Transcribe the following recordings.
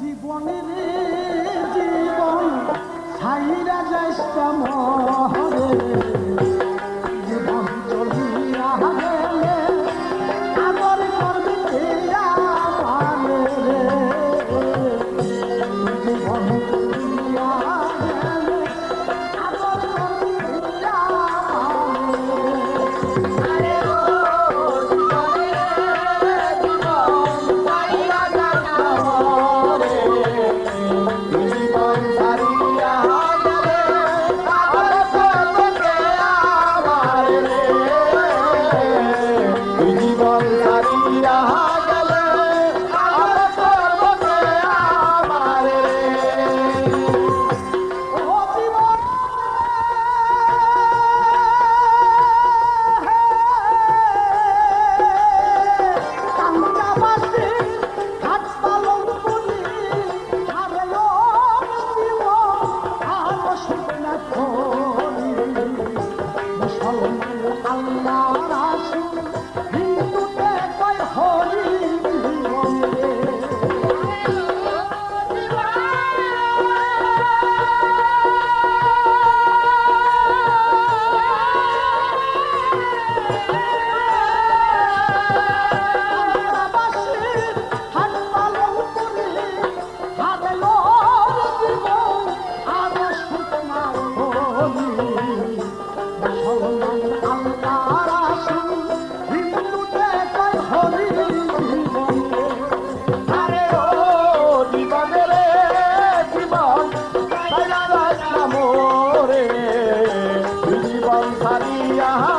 জীবনের জীবন সাইরা যাইতাম রে? corazón. यहाँ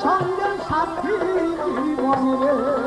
상견 사필이 원이래